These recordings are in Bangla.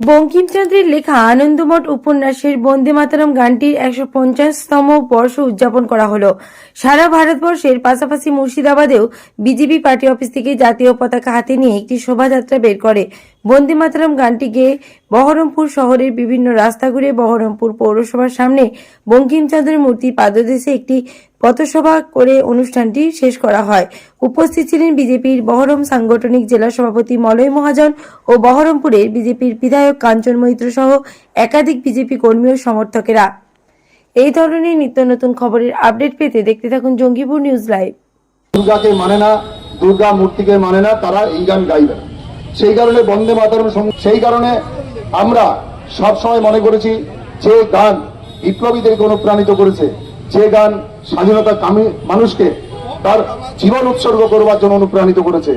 বঙ্কিমচন্দ্রের লেখা আনন্দমঠ উপন্যাসের বন্দে মাতারাম গানটির একশো পঞ্চাশতম বর্ষ উদযাপন করা হলো। সারা ভারতবর্ষের পাশাপাশি মুর্শিদাবাদেও বিজেপি পার্টি অফিস থেকে জাতীয় পতাকা হাতে নিয়ে একটি শোভাযাত্রা বের করে। বন্দে মাতারাম গানটি গেয়ে বহরমপুর শহরের বিভিন্ন রাস্তা ঘুরে বহরমপুর পৌরসভার সামনে বঙ্কিমচন্দ্রের মূর্তির পাদদেশে একটি পথসভা করে অনুষ্ঠানটি শেষ করা হয়। উপস্থিত ছিলেন বিজেপির বহরম সাংগঠনিক জেলা সভাপতি মলয় মহাজন ও বহরমপুরের বিজেপির বিধায়ক কাঞ্চন মৈত্র সহ একাধিক বিজেপি কর্মী ও সমর্থকেরা। এই ধরনের নিত্য নতুন খবরের আপডেট পেতে দেখতে থাকুন জঙ্গিপুর নিউজ লাইভ। দুর্গাকে মানে না, দুর্গা মূর্তিকে মানে না, তারা এই গান গাইবে। সেই কারণে বন্দে মাতারম সেই কারণে আমরা সব সময় মনে করেছি, যে গান বিপ্লবীদেরকে অনুপ্রাণিত করেছে, যে গান স্বাধীনতা কামী মানুষকে তার জীবন উৎসর্গ করবার জন্য অনুপ্রাণিত করেছে,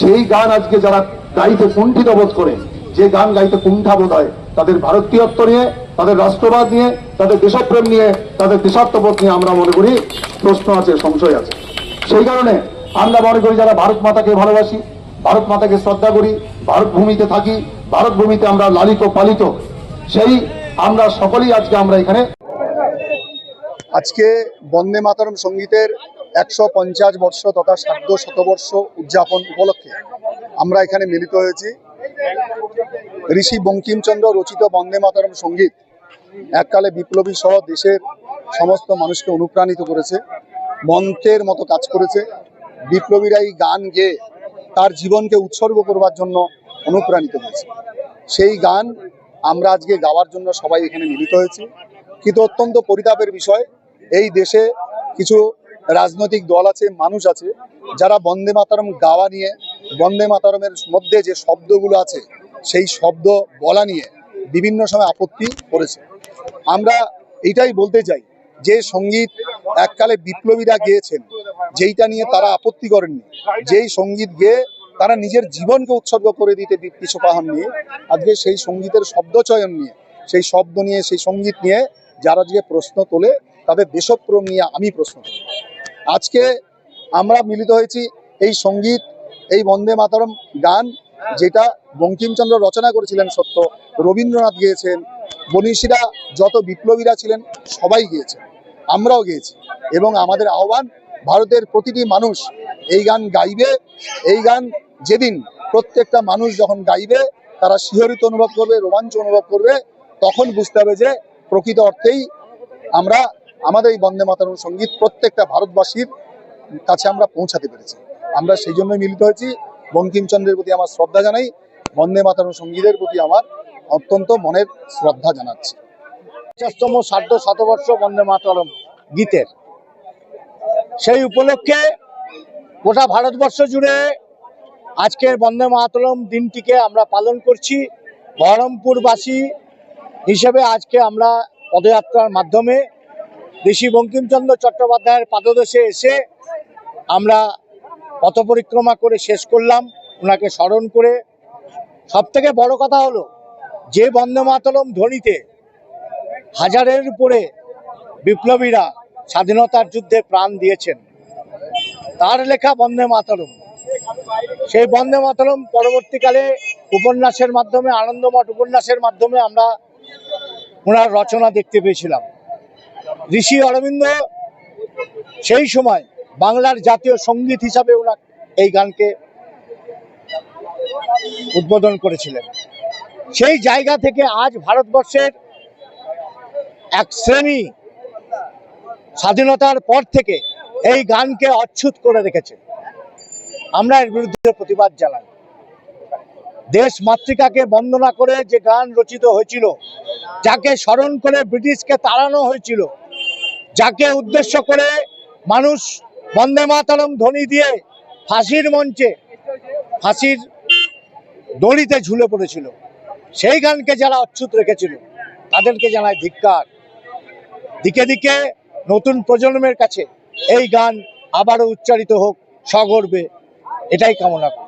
সেই গান আজকে যারা গাইতে কুণ্ঠিত বোধ করে, যে গান গাইতে কুণ্ঠা বোধ হয়, তাদের ভারতীয়ত্ব নিয়ে, তাদের রাষ্ট্রবাদ নিয়ে, তাদের দেশপ্রেম নিয়ে, তাদের দেশাত্মবোধ নিয়ে আমরা মনে করি প্রশ্ন আছে, সংশয় আছে। সেই কারণে আমরা মনে করি যারা ভারত মাতাকে ভালোবাসি ভারত মাতাকে শ্রদ্ধা করি, ভারত ভূমিতে থাকি, ভারত ভূমিতে আমরা লালিত, পালিত, সেই আমরা সকলেই আজকে আমরা এখানে আজকে বন্দে মাতরম সঙ্গীতের একশো পঞ্চাশ বর্ষ তথা সার্ধ শতবর্ষ উদযাপন উপলক্ষে আমরা এখানে মিলিত হয়েছি। ঋষি বঙ্কিমচন্দ্র রচিত বন্দে মাতরম সংগীত এককালে বিপ্লবী সহ দেশের সমস্ত মানুষকে অনুপ্রাণিত করেছে মন্ত্রের মতো কাজ করেছে। বিপ্লবীরা এই গান গেয়ে তার জীবনকে উৎসর্গ করবার জন্য অনুপ্রাণিত হয়েছে। সেই গান আমরা আজকে গাওয়ার জন্য সবাই এখানে মিলিত হয়েছি। কিন্তু অত্যন্ত পরিতাপের বিষয়, এই দেশে কিছু রাজনৈতিক দল আছে, মানুষ আছে, যারা বন্দে মাতারম গাওয়া নিয়ে, বন্দে মাতারমের মধ্যে যে শব্দগুলো আছে, সেই শব্দ বলা নিয়ে বিভিন্ন সময় আপত্তি করেছে। আমরা এটাই বলতে চাই যে সংগীত এককালে বিপ্লবীরা গেয়েছেন যেইটা নিয়ে তারা আপত্তি করেননি, যেই সংগীত গেয়ে তারা নিজের জীবনকে উৎসর্গ করে দিতে বি- পিছু পাহাননি আজকে সেই সঙ্গীতের শব্দচয়ন নিয়ে, সেই শব্দ নিয়ে, সেই সংগীত নিয়ে যারা যে প্রশ্ন তোলে, তাদের দেশপ্রেম নিয়ে আমি প্রশ্ন করি। আজকে আমরা মিলিত হয়েছি এই সংগীত, এই বন্দে মাতরম গান, যেটা বঙ্কিমচন্দ্র রচনা করেছিলেন সত্য, রবীন্দ্রনাথ গিয়েছেন বনিশীরা যত বিপ্লবীরা ছিলেন, সবাই গিয়েছেন, আমরাও গিয়েছি এবং আমাদের আহ্বান ভারতের প্রতিটি মানুষ এই গান গাইবে। এই গান যেদিন প্রত্যেকটা মানুষ যখন গাইবে, তারা শিহরিত অনুভব করবে, রোমাঞ্চ অনুভব করবে, তখন বুঝতে হবে যে প্রকৃত অর্থেই আমরা, আমাদের এই বন্দে মাতরম সংগীত প্রত্যেকটা ভারতবাসীর কাছে আমরা পৌঁছাতে পেরেছি। আমরা সেই জন্যই মিলিত হয়েছি। বঙ্কিমচন্দ্রের প্রতি আমার শ্রদ্ধা জানাই। বন্দে মাতরম সঙ্গীতের প্রতি আমার অত্যন্ত মনের শ্রদ্ধা জানাচ্ছি। পঞ্চাশতম সার্ধ শতবর্ষ বন্দে মাতরম গীতের। সেই উপলক্ষে গোটা ভারতবর্ষ জুড়ে আজকের বন্দে মাতরম দিনটিকে আমরা পালন করছি। বহরমপুরবাসী হিসেবে আজকে আমরা পদযাত্রার মাধ্যমে ঋষি বঙ্কিমচন্দ্র চট্টোপাধ্যায়ের পাদদেশে এসে আমরা পথ পরিক্রমা করে শেষ করলাম, ওনাকে স্মরণ করে। সব থেকে বড় কথা হলো, যে বন্দে মাতরম ধ্বনিতে হাজারের উপরে বিপ্লবীরা স্বাধীনতার যুদ্ধে প্রাণ দিয়েছেন। তার লেখা বন্দে মাতরম। সেই বন্দে মাতরম পরবর্তীকালে উপন্যাসের মাধ্যমে, আনন্দমঠ উপন্যাসের মাধ্যমে আমরা ওনার রচনা দেখতে পেয়েছিলাম। ঋষি অরবিন্দ সেই সময় বাংলার জাতীয় সংগীত হিসাবে ওনার এই গানকে উদ্বোধন করেছিলেন। সেই জায়গা থেকে আজ ভারতবর্ষের এক শ্রেণি স্বাধীনতার পর থেকে এই গানকে অচ্ছুত করে রেখেছে। আমরা এর বিরুদ্ধে প্রতিবাদ জানাই। দেশ মাতৃকাকে বন্দনা করে যে গান রচিত হয়েছিল, যাকে স্মরণ করে ব্রিটিশকে তাড়ানো হয়েছিল, যাকে উদ্দেশ্য করে মানুষ বন্দে মাতরম ধ্বনি দিয়ে ফাঁসির মঞ্চে, ফাঁসির দড়িতে ঝুলে পড়েছিল। সেই গানকে যারা অচ্ছুত রেখেছিল, তাদেরকে জানায় ধিক্কার। দিকে দিকে নতুন প্রজন্মের কাছে এই গান আবারও উচ্চারিত হোক সগর্বে এটাই কামনা করি।